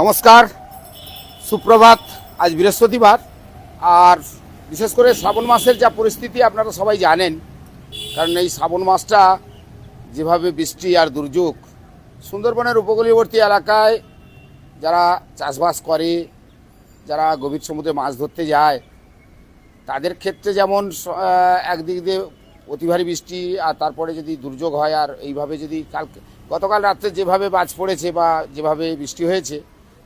নমস্কার, সুপ্রভাত, আজ বৃহস্পতিবার, আর বিশেষ করে শ্রাবণ মাসের যা পরিস্থিতি আপনারা সবাই জানেন, কারণ এই শ্রাবণ মাসটা যেভাবে বৃষ্টি আর দুর্যোগ সুন্দরবনের উপকূলীয়বর্তী এলাকায় যারা চাষবাস করে, যারা গভীর সমুদ্রে মাছ ধরতে যায়, তাদের ক্ষেত্রে যেমন একদিক দিয়ে অতি ভারী বৃষ্টি আর তারপরে যদি দুর্যোগ হয় আর এইভাবে যদি কাল গতকাল রাত্রে যেভাবে বাজ পড়েছে বা যেভাবে বৃষ্টি হয়েছে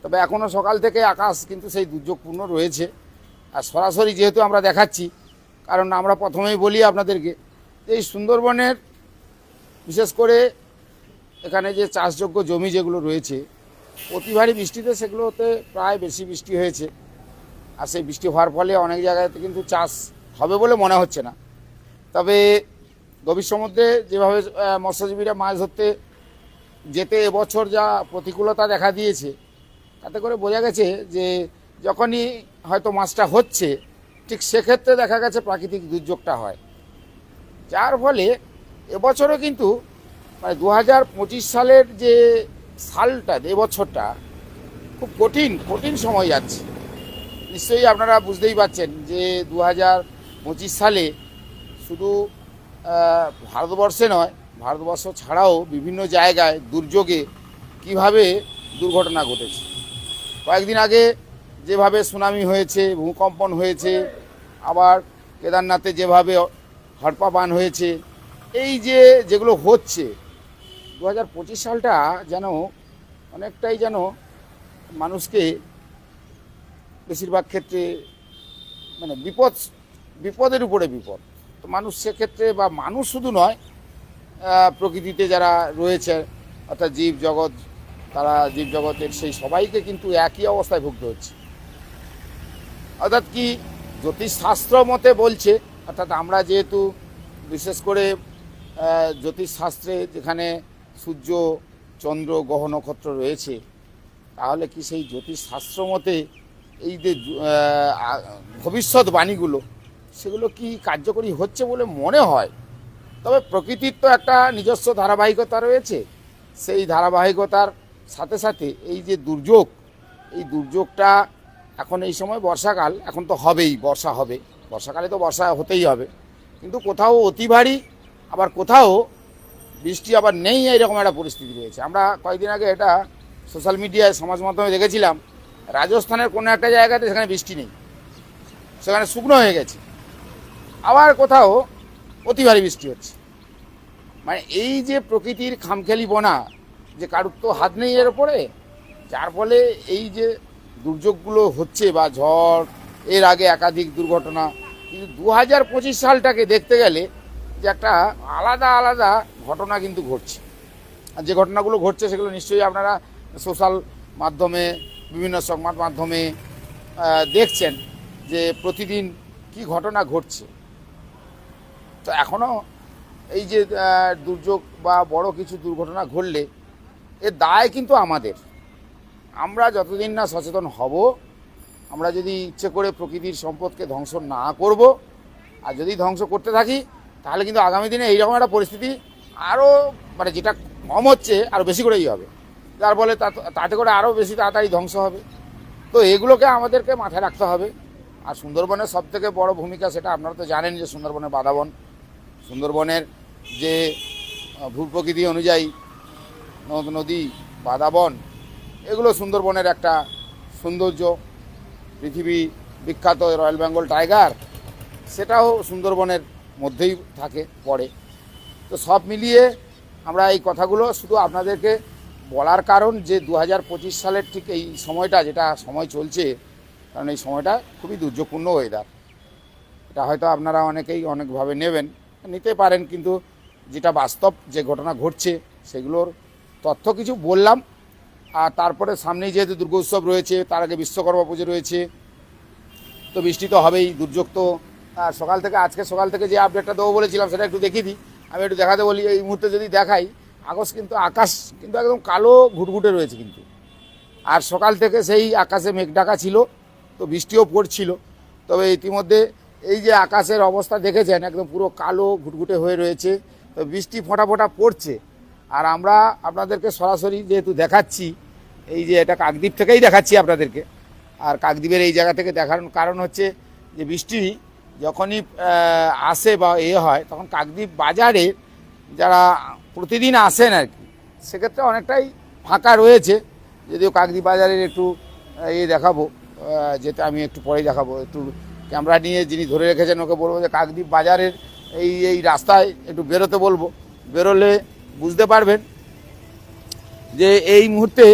তবে এখনও সকাল থেকে আকাশ কিন্তু সেই দুর্যোগপূর্ণ রয়েছে। আর সরাসরি যেহেতু আমরা দেখাচ্ছি, কারণ আমরা প্রথমেই বলি আপনাদেরকে, যে এই সুন্দরবনের বিশেষ করে এখানে যে চাষযোগ্য জমি যেগুলো রয়েছে, অতি ভারী বৃষ্টিতে সেগুলোতে প্রায় বেশি বৃষ্টি হয়েছে। আর সেই বৃষ্টি হওয়ার ফলে অনেক জায়গাতে কিন্তু চাষ হবে বলে মনে হচ্ছে না। তবে গভীর সমুদ্রে যেভাবে মৎস্যজীবীরা মাছ ধরতে যেতে এবছর যা প্রতিকূলতা দেখা দিয়েছে তাতে করে বোঝা গেছে যে যখনই হয়তো মাছটা হচ্ছে, ঠিক সেক্ষেত্রে দেখা গেছে প্রাকৃতিক দুর্যোগটা হয়। যার ফলে এবছরও কিন্তু মানে দু হাজার পঁচিশ সালের যে সালটা এবছরটা খুব কঠিন কঠিন সময় যাচ্ছে। নিশ্চয়ই আপনারা বুঝতেই পারছেন যে দু হাজার পঁচিশ সালে শুধু ভারতবর্ষে নয়, ভারতবর্ষ ছাড়াও বিভিন্ন জায়গায় দুর্যোগে কীভাবে দুর্ঘটনা ঘটেছে। কয়েকদিন আগে যেভাবে সুনামি হয়েছে, ভূকম্পন হয়েছে, আবার কেদারনাথে যেভাবে হড়পা বান হয়েছে, এই যে যেগুলো হচ্ছে দু হাজার পঁচিশ সালটা যেন অনেকটাই যেন মানুষকে বেশিরভাগ ক্ষেত্রে মানে বিপদ, বিপদের উপরে বিপদ। তো মানুষ সেক্ষেত্রে বা মানুষ শুধু নয় প্রকৃতিতে যারা রয়েছে, অর্থাৎ জীব জগৎ তারা জীবজগতের সেই সবাইকে কিন্তু একই অবস্থায় ভুগতে হচ্ছে। অর্থাৎ কি জ্যোতিষশাস্ত্র মতে বলছে অর্থাৎ আমরা যেহেতু বিশেষ করে জ্যোতিষশাস্ত্রে যেখানে সূর্য চন্দ্র গ্রহ নক্ষত্র রয়েছে তাহলে কি সেই জ্যোতিষশাস্ত্র মতে এই যে আহ, আ- ভবিষ্যৎ বাণীগুলো সেগুলো কি কার্যকরী হচ্ছে বলে মনে হয়? তবে প্রকৃতির তো একটা নিজস্ব ধারাবাহিকতা রয়েছে। সেই ধারাবাহিকতার সাথে সাথে এই যে দুর্যোগ, এই দুর্যোগটা এখন এই সময় বর্ষাকাল, এখন তো হবেই, বর্ষা হবে। বর্ষাকালে তো বর্ষা হতেই হবে। কিন্তু কোথাও অতি ভারী, আবার কোথাও বৃষ্টি আবার নেই এরকম একটা পরিস্থিতি রয়েছে। আমরা কয়েকদিন আগে এটা সোশ্যাল মিডিয়ায়, সমাজ মাধ্যমে দেখেছিলাম, রাজস্থানের কোনো একটা জায়গাতে সেখানে বৃষ্টি নেই। সেখানে শুকনো হয়ে গেছে। আবার কোথাও অতি ভারী বৃষ্টি হচ্ছে। মানে এই যে প্রকৃতির খামখেয়ালি বোনা যে কারুর তো হাত নেই এর উপরে। যার ফলে এই যে দুর্যোগগুলো হচ্ছে বা ঝড়, এর আগে একাধিক দুর্ঘটনা, কিন্তু দু হাজার পঁচিশ সালটাকে দেখতে গেলে যে একটা আলাদা আলাদা ঘটনা কিন্তু ঘটছে। আর যে ঘটনাগুলো ঘটছে সেগুলো নিশ্চয়ই আপনারা সোশ্যাল মাধ্যমে, বিভিন্ন সংবাদ মাধ্যমে দেখছেন যে প্রতিদিন কি ঘটনা ঘটছে। তো এখনও এই যে দুর্যোগ বা বড় কিছু দুর্ঘটনা ঘটলে এর দায় কিন্তু আমাদের। আমরা যতদিন না সচেতন হব, আমরা যদি ইচ্ছে করে প্রকৃতির সম্পদকে ধ্বংস না করব, আর যদি ধ্বংস করতে থাকি, তাহলে কিন্তু আগামী দিনে এইরকম একটা পরিস্থিতি আরও মানে যেটা কম হচ্ছে আরও বেশি করেই হবে। যার ফলে তাতে করে আরও বেশি তাড়াতাড়ি ধ্বংস হবে। তো এগুলোকে আমাদেরকে মাথায় রাখতে হবে। আর সুন্দরবনের সব থেকে বড় ভূমিকা সেটা আপনারা তো জানেন যে সুন্দরবনের বাদাবন সুন্দরবনের যে ভূপ্রকৃতি অনুযায়ী নদ, নদী, বাদাবন, এগুলো সুন্দরবনের একটা সৌন্দর্য। পৃথিবী বিখ্যাত রয়্যাল বেঙ্গল টাইগার, সেটাও সুন্দরবনের মধ্যেই থাকে, পড়ে। তো সব মিলিয়ে আমরা এই কথাগুলো শুধু আপনাদেরকে বলার কারণ যে দু হাজার পঁচিশ সালের ঠিক এই সময়টা, যেটা সময় চলছে, কারণ এই সময়টা খুবই দুর্যোগপূর্ণ ওয়েদার এটা হয়তো আপনারা অনেকেই অনেকভাবে নেবেন, নিতে পারেন, কিন্তু যেটা বাস্তব যে ঘটনা ঘটছে, সেগুলোর তথ্য কিছু বললাম। আর তারপরে সামনেই যেহেতু দুর্গোৎসব রয়েছে, তার আগে বিশ্বকর্মা পুজো রয়েছে। তো বৃষ্টি তো হবেই, দুর্যোগ তো। সকাল থেকে, আজকে সকাল থেকে যে আপডেটটা দেবো বলেছিলাম, সেটা একটু দেখিয়ে দিই। আমি একটু দেখাতে বলি, এই মুহূর্তে যদি দেখাই আকাশ কিন্তু আকাশ কিন্তু একদম কালো ঘুটঘুটে রয়েছে কিন্তু। আর সকাল থেকে সেই আকাশে মেঘ ডাকা ছিল, তো বৃষ্টিও পড়ছিল। তবে ইতিমধ্যে এই যে আকাশের অবস্থা দেখেছেন, একদম পুরো কালো ঘুটঘুটে হয়ে রয়েছে। তো বৃষ্টি ফোঁটা ফোঁটা পড়ছে। আর আমরা আপনাদেরকে সরাসরি যেহেতু দেখাচ্ছি, এই যে এটা কাকদ্বীপ থেকেই দেখাচ্ছি আপনাদেরকে। আর কাকদ্বীপের এই জায়গা থেকে দেখার কারণ হচ্ছে যে বৃষ্টি যখনই আসে বা এ হয়, তখন কাকদ্বীপ বাজারে যারা প্রতিদিন আসেন আর কি, সেক্ষেত্রে অনেকটাই ফাঁকা রয়েছে। যদিও কাকদ্বীপ বাজারের একটু ইয়ে দেখাবো যেটা আমি একটু পরেই দেখাবো। একটু ক্যামেরা নিয়ে যিনি ধরে রেখেছেন, ওকে বলব যে কাকদ্বীপ বাজারের এই এই রাস্তায় একটু বেরোতে বলব। বেরোলে বুঝতে পারবেন যে এই মুহূর্তে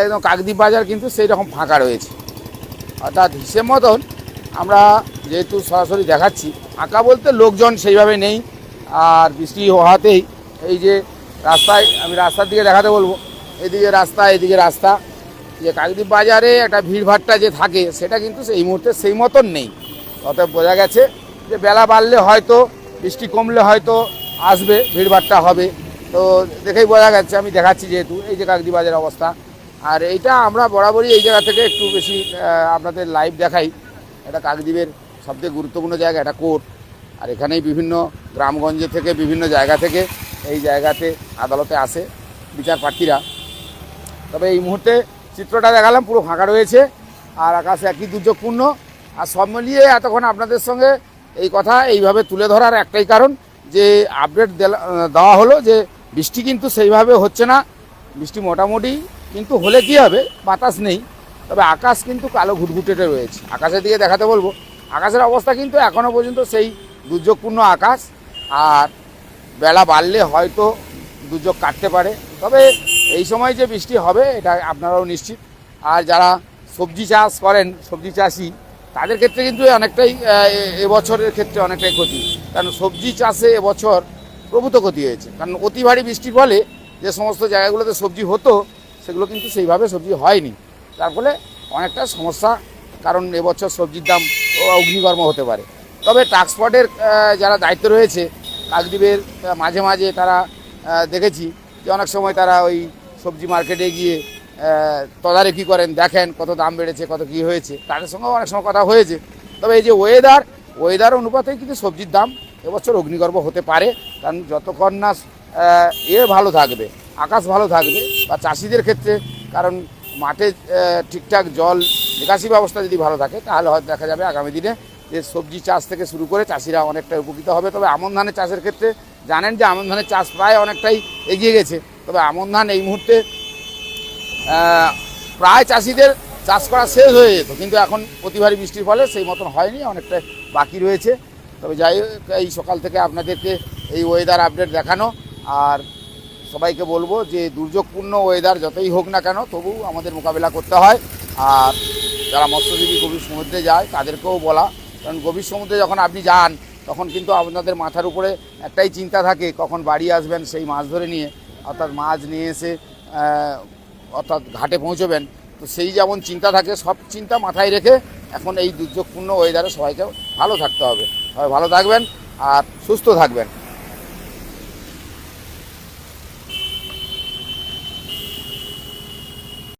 একদম কাকদ্বীপ বাজার কিন্তু সেই রকম ফাঁকা রয়েছে। অর্থাৎ হিসেব মতন আমরা যেহেতু সরাসরি দেখাচ্ছি, ফাঁকা বলতে লোকজন সেইভাবে নেই, আর বৃষ্টি হওয়াতেই এই যে রাস্তায়, আমি রাস্তার দিকে দেখাতে বলব, এদিকে রাস্তা এদিকে রাস্তা, যে কাকদ্বীপ বাজারে একটা ভিড়ভাট্টা যে থাকে, সেটা কিন্তু এই মুহূর্তে সেই মতন নেই। অতএব বোঝা গেছে যে বেলা বাড়লে হয়তো, বৃষ্টি কমলে হয়তো আসবে, ভিড়ভাট্টা হবে। তো দেখেই বোঝা যাচ্ছে, আমি দেখাচ্ছি যেহেতু, এই যে কাকদ্বীপ বাজারের অবস্থা। আর এইটা আমরা বরাবরই এই জায়গা থেকে একটু বেশি আপনাদের লাইভ দেখাই। এটা কাকদ্বীপের সবথেকে গুরুত্বপূর্ণ জায়গা, এটা কোর্ট আর এখানেই বিভিন্ন গ্রামগঞ্জে থেকে, বিভিন্ন জায়গা থেকে এই জায়গাতে আদালতে আসে বিচার প্রার্থীরা। তবে এই মুহূর্তে চিত্রটা দেখালাম, পুরো ফাঁকা রয়েছে আর আকাশ একই দুর্যোগপূর্ণ। আর সব মিলিয়ে এতক্ষণ আপনাদের সঙ্গে এই কথা এইভাবে তুলে ধরার একটাই কারণ, যে আপডেট দেওয়া হলো যে বৃষ্টি কিন্তু সেইভাবে হচ্ছে না। বৃষ্টি মোটামুটি কিন্তু হলে কি হবে? বাতাস নেই। তবে আকাশ কিন্তু কালো ঘুটঘুটেটে রয়েছে। আকাশের দিকে দেখাতে বলব, আকাশের অবস্থা কিন্তু এখনও পর্যন্ত সেই দুর্যোগপূর্ণ আকাশ। আর বেলা বাড়লে হয়তো দুর্যোগ কাটতে পারে। তবে এই সময় যে বৃষ্টি হবে, এটা আপনারাও নিশ্চিত। আর যারা সবজি চাষ করেন, সবজি চাষি, তাদের ক্ষেত্রে কিন্তু অনেকটাই এবছরের ক্ষেত্রে অনেকটাই ক্ষতি। কারণ সবজি চাষে এবছর প্রভূত ক্ষতি হয়েছে কারণ অতি ভারী বৃষ্টির ফলে যে সমস্ত জায়গাগুলোতে সবজি হতো, সেগুলো কিন্তু সেইভাবে সবজি হয়নি। তার ফলে অনেকটা সমস্যা, কারণ এবছর সবজির দাম অগ্নিকর্ম হতে পারে। তবে ট্রান্সপোর্টের যারা দায়িত্ব রয়েছে, কাকদ্বীপের মাঝে মাঝে তারা দেখেছি যে অনেক সময় তারা ওই সবজি মার্কেটে গিয়ে তদারকি করেন, দেখেন কত দাম বেড়েছে, কত কী হয়েছে। তাদের সঙ্গেও অনেক সময় কথা হয়েছে। তবে এই যে ওয়েদার ওয়েদার অনুপাতে কিন্তু সবজির দাম এবছর অগ্নিগর্ভ হতে পারে, কারণ যতক্ষণ না এ ভালো থাকবে, আকাশ ভালো থাকবে, বা চাষিদের ক্ষেত্রে, কারণ মাঠে ঠিকঠাক জল, নিকাশি ব্যবস্থা যদি ভালো থাকে, তাহলে হয়তো দেখা যাবে আগামী দিনে যে সবজি চাষ থেকে শুরু করে চাষিরা অনেকটা উপকৃত হবে। তবে আমন ধানের চাষের ক্ষেত্রে জানেন যে আমন ধানের চাষ প্রায় অনেকটাই এগিয়ে গেছে। তবে আমন ধান এই মুহূর্তে প্রায় চাষিদের চাষ করা শেষ হয়ে যেত, কিন্তু এখন প্রতিবারই বৃষ্টির ফলে সেই মতন হয়নি অনেকটা বাকি রয়েছে। তবে যাই এই সকাল থেকে আপনাদেরকে এই ওয়েদার আপডেট দেখানো। আর সবাইকে বলব যে দুর্যোগপূর্ণ ওয়েদার যতই হোক না কেন তবু আমাদের মোকাবিলা করতে হয়। আর যারা মৎস্যজীবী গভীর সমুদ্রে যায়, তাদেরকেও বলা। কারণ গভীর সমুদ্রে যখন আপনি যান, তখন কিন্তু আপনাদের মাথার উপরে একটাই চিন্তা থাকে, কখন বাড়ি আসবেন সেই মাছ ধরে নিয়ে। অর্থাৎ মাছ নিয়ে এসে অর্থাৎ ঘাটে পৌঁছবেন। তো সেই যেমন চিন্তা থাকে, সব চিন্তা মাথায় রেখে এখন এই দুর্যোগপূর্ণ ওয়েদারে সবাইকে ভালো থাকতে হবে। ভালো থাকবেন আর সুস্থ থাকবেন।